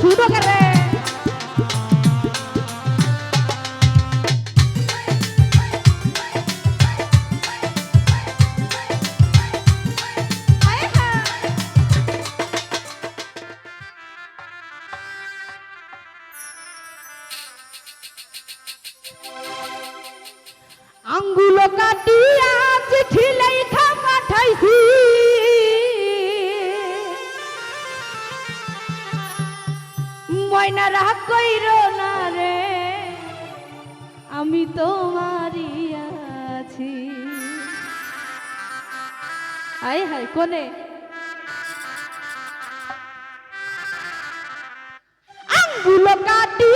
শুরু করে আঙ্গুল কাটিয়া চিঠি লেখা পাঠাইছি। তাই না রাগ কইর না রে। আমি তোমারই আছি। আয় হায় কোনে? আঙ্গুলো কাটি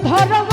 ধরো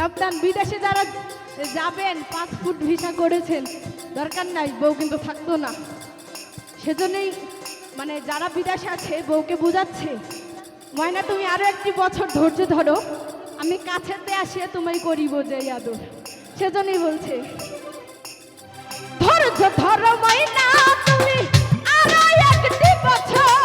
সাবধান, বিদেশে যারা যাবেন পাসপোর্ট ভিসা করেছেন, দরকার নাই, বউ কিন্তু থাকতো না। সেজন্যই মানে যারা বিদেশে আছে, বউকে বোঝাচ্ছে। ময়না, তুমি আরও একটি বছর ধৈর্য ধরো। আমি কাছেতে আসিয়ে তোমায় করিব যে আদর। সেজন্যই বলছে, ধৈর্য ধরো ময়না, তুমি আরও একটি বছর